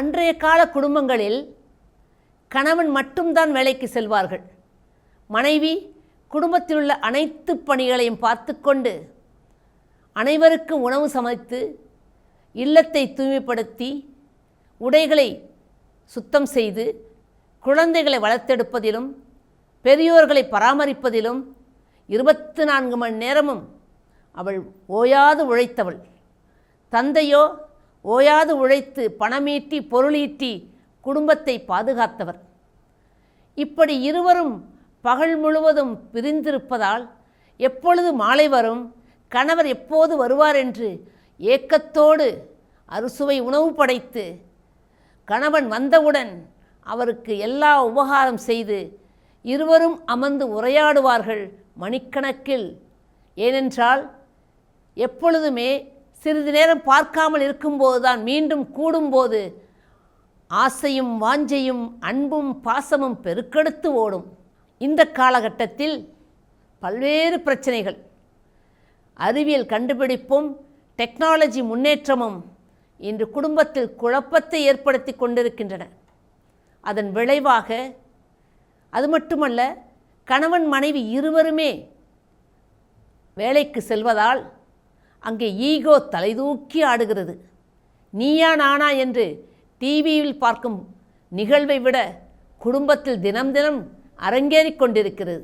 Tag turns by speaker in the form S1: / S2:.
S1: அன்றைய கால குடும்பங்களில் கணவன் மட்டும்தான் வேலைக்கு செல்வார்கள். மனைவி குடும்பத்தில் உள்ள அனைத்து பணிகளையும் பார்த்து கொண்டு அனைவருக்கும் உணவு சமைத்து இல்லத்தை தூய்மைப்படுத்தி உடைகளை சுத்தம் செய்து குழந்தைகளை வளர்த்தெடுப்பதிலும் பெரியோர்களை பராமரிப்பதிலும் இருபத்து நான்கு மணி நேரமும் அவள் ஓயாது உழைத்தவள். தந்தையோ ஓயாது உழைத்து பணமீட்டி பொருளீட்டி குடும்பத்தை பாதுகாத்தவர். இப்படி இருவரும் பகல் முழுவதும் பிரிந்திருப்பதால் எப்பொழுது மாலை வரும் கணவர் எப்போது வருவார் என்று ஏக்கத்தோடு அறுசுவை உணவு படைத்து கணவன் வந்தவுடன் அவருக்கு எல்லா உபகாரம் செய்து இருவரும் அமர்ந்து உரையாடுவார்கள் மணிக்கணக்கில். ஏனென்றால் எப்பொழுதுமே சிறிது நேரம் பார்க்காமல் இருக்கும்போதுதான் மீண்டும் கூடும்போது ஆசையும் வாஞ்சையும் அன்பும் பாசமும் பெருக்கெடுத்து ஓடும். இந்த காலகட்டத்தில் பல்வேறு பிரச்சனைகள். அறிவியல் கண்டுபிடிப்பும் டெக்னாலஜி முன்னேற்றமும் இன்று குடும்பத்தில் குழப்பத்தை ஏற்படுத்தி கொண்டிருக்கின்றன. அதன் விளைவாக அது மட்டுமல்ல கணவன் மனைவி இருவருமே வேலைக்கு செல்வதால் அங்கே ஈகோ தலைதூக்கி ஆடுகிறது. நீயா நானா என்று டிவியில் பார்க்கும் நிகழ்வை விட குடும்பத்தில் தினம் தினம் அரங்கேறிக் கொண்டிருக்கிறது.